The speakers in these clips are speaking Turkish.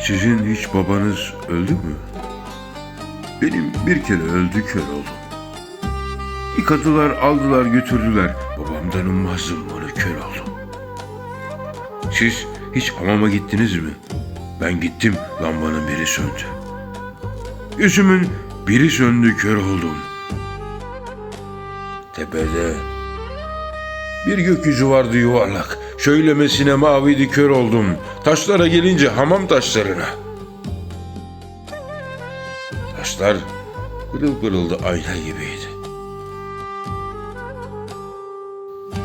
Sizin hiç babanız öldü mü? Benim bir kere öldü kör oğlum. Yıkadılar, aldılar, götürdüler. Babamdan ummazdım bunu kör oğlum. Siz hiç hamama gittiniz mi? Ben gittim, lambanın biri söndü. Yüzümün biri söndü kör oldum. Tepede bir gökyüzü vardı yuvarlak. Şöylemesine maviydi kör oldum. Taşlara gelince hamam taşlarına. Taşlar pırıl pırıldı ayna gibiydi.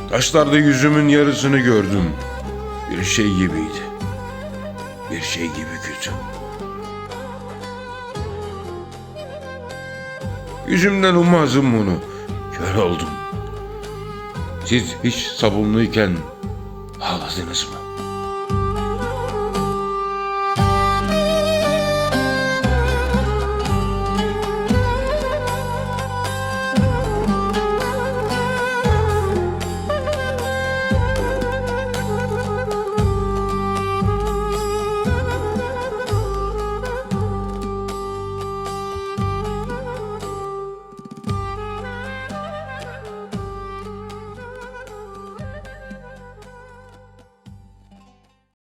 Taşlarda yüzümün yarısını gördüm. Bir şey gibiydi. Bir şey gibi kötü. Yüzümden ummazdım bunu. Kör oldum. Siz hiç sabunluyken ağladınız mı?